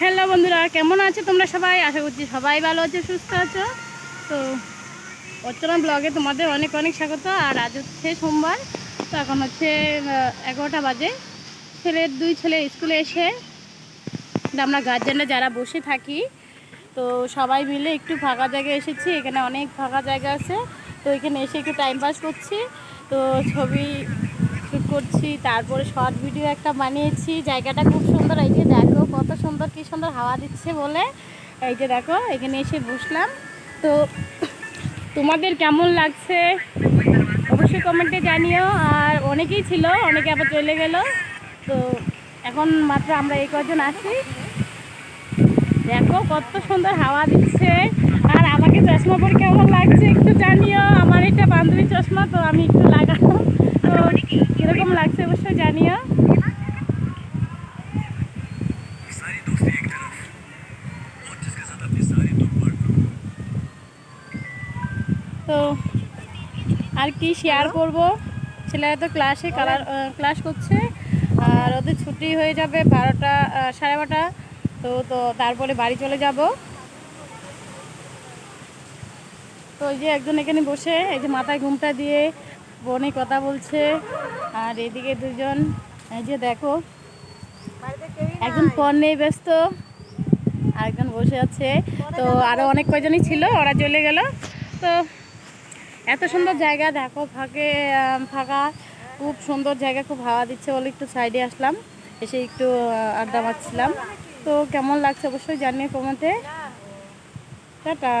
Hello বন্ধুরা, কেমন আছো তোমরা সবাই? আশা করছি সবাই ভালো আছো, সুস্থ আছো। তো অর্চনা ব্লগে তোমাদের অনেক অনেক স্বাগত, আর আজ হচ্ছে সোমবার। তো এখন হচ্ছে এগারোটা বাজে। ছেলের দুই ছেলে স্কুলে এসে আমরা গার্জেনরা যারা বসে থাকি, তো সবাই মিলে একটু ফাঁকা জায়গায় এসেছি। এখানে অনেক ফাঁকা জায়গা আছে, তো এখানে এসে একটু টাইম পাস করছি। তো ছবি করছি, তারপরে শর্ট ভিডিও একটা বানিয়েছি। জায়গাটা খুব সুন্দর, এই যে দেখো, কত সুন্দর, কি সুন্দর হাওয়া দিচ্ছে বলে। এই যে দেখো, এখানে এসে বসলাম। তো তোমাদের কেমন লাগছে? অবশ্যই কমেন্টে জানিও। আর অনেকেই ছিল, অনেকে আবার চলে গেল। তো এখন মাত্র আমরা এই কজন আছি। দেখো, কত সুন্দর হাওয়া দিচ্ছে। আর আমাকে চশমা পরে কেমন লাগছে একটু জানিও। আমার এটা বান্ধবী চশমা, তো আমি একটু কীরকম লাগছে অবশ্যই জানিও। তো আর কি শেয়ার করব? ছেলেরা তো ক্লাসে কালার ক্লাস করছে আর ওদের ছুটি হয়ে যাবে বারোটা সাড়ে বারোটা। তো তো তারপরে বাড়ি চলে যাব। তো ওই যে একজন এখানে বসে এই যে মাথায় ঘুমটা দিয়ে বনে কথা বলছে, আর এদিকে দুজন, এই যে দেখো, একজন ফোন নিয়ে ব্যস্ত, আরেকজন বসে আছে। তো আরও অনেক কয়জনই ছিল, ওরা চলে গেল। তো এত সুন্দর জায়গা, দেখো ফাঁকে ফাঁকা, খুব সুন্দর জায়গা, খুব হাওয়া দিচ্ছে বলে একটু সাইডে আসলাম, এসে একটু আড্ডা মারছিলাম। তো কেমন লাগছে অবশ্যই জানিয়ে কমেন্টে। টাটা।